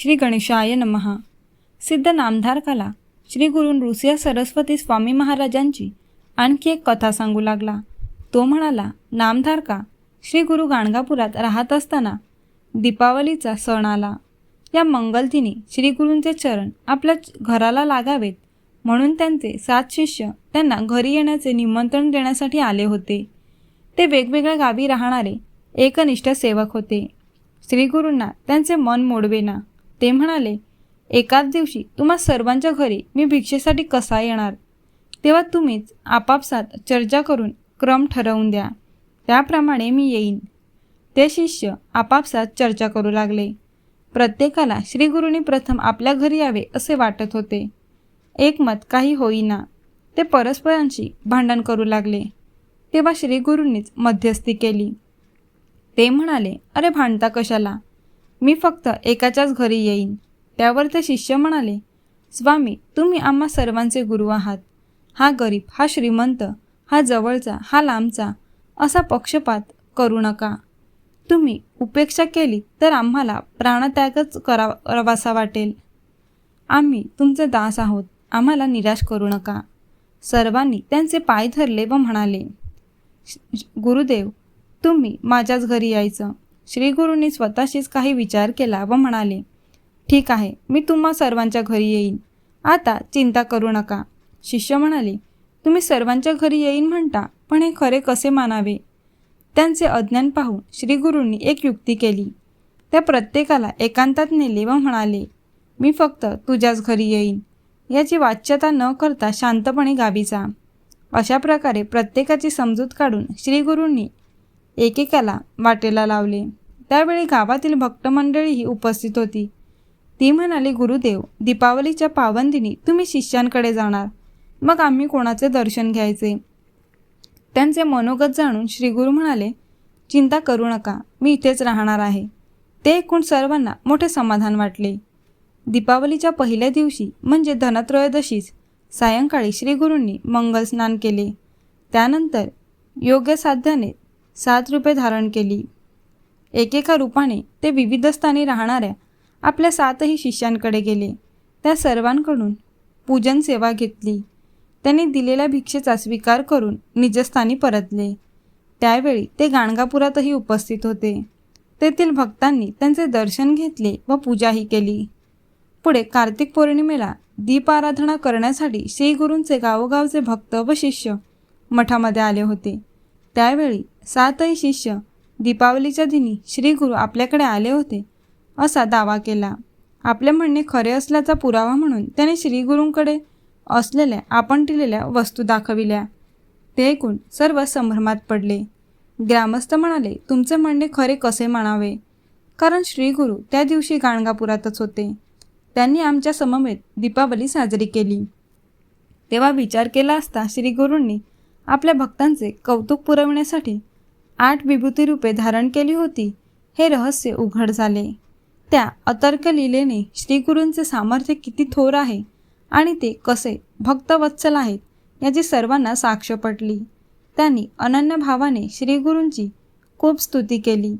श्री गणेशाय नमहा सिद्ध नामधारकाला श्री गुरु नृसिंह सरस्वती स्वामी महाराजांची आणखी एक कथा सांगू लागला. तो म्हणाला नामधारका श्री गुरु गाणगापुरात राहत असताना दीपावलीचा सण आला. या मंगलदिनी श्री गुरूंचे चरण आपल्या घराला लागावेत म्हणून त्यांचे सात शिष्य त्यांना घरी येण्याचे निमंत्रण देण्यासाठी आले होते. ते वेगवेगळ्या गावी राहणारे एकनिष्ठ सेवक होते. श्रीगुरूंना त्यांचे मन मोडवेना. ते म्हणाले एकाच दिवशी तुम्हा सर्वांच्या घरी मी भिक्षेसाठी कसा येणार? तेव्हा तुम्हीच आपापसात चर्चा करून क्रम ठरवून द्या. त्याप्रमाणे मी येईन. ते शिष्य आपापसात चर्चा करू लागले. प्रत्येकाला श्रीगुरूंनी प्रथम आपल्या घरी यावे असे वाटत होते. एकमत काही होईना ते परस्परांशी भांडण करू लागले. तेव्हा श्रीगुरूंनीच मध्यस्थी केली. ते म्हणाले अरे भांडता कशाला? मी फक्त एकाच्याच घरी येईन. त्यावर ते शिष्य म्हणाले स्वामी तुम्ही आम्हा सर्वांचे गुरु आहात. हा गरीब हा श्रीमंत हा जवळचा हा लांबचा असा पक्षपात करू नका. तुम्ही उपेक्षा केली तर आम्हाला प्राणत्यागच करा करावासा वाटेल. आम्ही तुमचे दास आहोत आम्हाला निराश करू नका. सर्वांनी त्यांचे पाय धरले व म्हणाले गुरुदेव तुम्ही माझ्याच घरी यायचं. श्रीगुरूंनी स्वतःशीच काही विचार केला व म्हणाले ठीक आहे मी तुम्हा सर्वांच्या घरी येईन. आता चिंता करू नका. शिष्य म्हणाले तुम्ही सर्वांच्या घरी येईन म्हणता पण हे खरे कसे मानावे? त्यांचे अज्ञान पाहून श्रीगुरूंनी एक युक्ती केली. त्या प्रत्येकाला एकांतात नेले व म्हणाले मी फक्त तुझ्याच घरी येईन. याची वाच्यता न करता शांतपणे गावी जा. अशा प्रकारे प्रत्येकाची समजूत काढून श्रीगुरूंनी एकेकाला वाटेला लावले. त्यावेळी गावातील भक्तमंडळीही उपस्थित होती. ती म्हणाली गुरुदेव दीपावलीच्या पावनदिनी तुम्ही शिष्यांकडे जाणार. मग आम्ही कोणाचे दर्शन घ्यायचे? त्यांचे मनोगत जाणून श्रीगुरू म्हणाले चिंता करू नका मी इथेच राहणार आहे. ते ऐकून सर्वांना मोठे समाधान वाटले. दीपावलीच्या पहिल्या दिवशी म्हणजे धनत्रयोदशीस सायंकाळी श्रीगुरूंनी मंगल स्नान केले. त्यानंतर योग्य साध्याने सात रूपे धारण केली. एकेका रूपाने ते विविध स्थानी राहणाऱ्या आपल्या सातही शिष्यांकडे गेले. त्या सर्वांकडून पूजन सेवा घेतली. त्यांनी दिलेल्या भिक्षेचा स्वीकार करून निजस्थानी परतले. त्यावेळी ते गाणगापुरातही उपस्थित होते. तेथील भक्तांनी त्यांचे दर्शन घेतले व पूजाही केली. पुढे कार्तिक पौर्णिमेला दीप आराधना करण्यासाठी श्रीगुरूंचे गावोगावचे भक्त व शिष्य मठामध्ये आले होते. त्यावेळी सातही शिष्य दीपावलीच्या दिनी श्रीगुरु आपल्याकडे आले होते असा दावा केला. आपले म्हणणे खरे असल्याचा पुरावा म्हणून त्याने श्रीगुरूंकडे असलेल्या आपण दिलेल्या वस्तू दाखविल्या. ते ऐकून सर्व संभ्रमात पडले. ग्रामस्थ म्हणाले तुमचे म्हणणे खरे कसे म्हणावे कारण श्रीगुरु त्या दिवशी गाणगापुरातच होते. त्यांनी आमच्या समवेत दीपावली साजरी केली. तेव्हा विचार केला असता श्रीगुरूंनी आपल्या भक्तांचे कौतुक पुरवण्यासाठी आठ विभूती रूपे धारण केली होती हे रहस्य उघड झाले. त्या अतर्क लिलेने श्रीगुरूंचे सामर्थ्य किती थोर आहे आणि ते कसे भक्तवत्सल आहेत याची सर्वांना साक्ष पटली. त्यांनी अनन्य भावाने श्रीगुरूंची खूप स्तुती केली.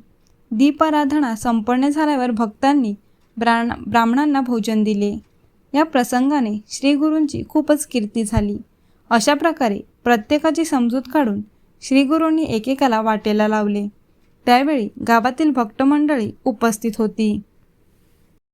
दीपाराधना संपन्न झाल्यावर भक्तांनी ब्राण ब्राह्मणांना भोजन दिले. या प्रसंगाने श्रीगुरूंची खूपच कीर्ती झाली. अशा प्रकारे प्रत्येकाची समजूत काढून श्रीगुरूंनी एकेकाला वाटेला लावले. त्यावेळी गावातील भक्तमंडळी उपस्थित होती.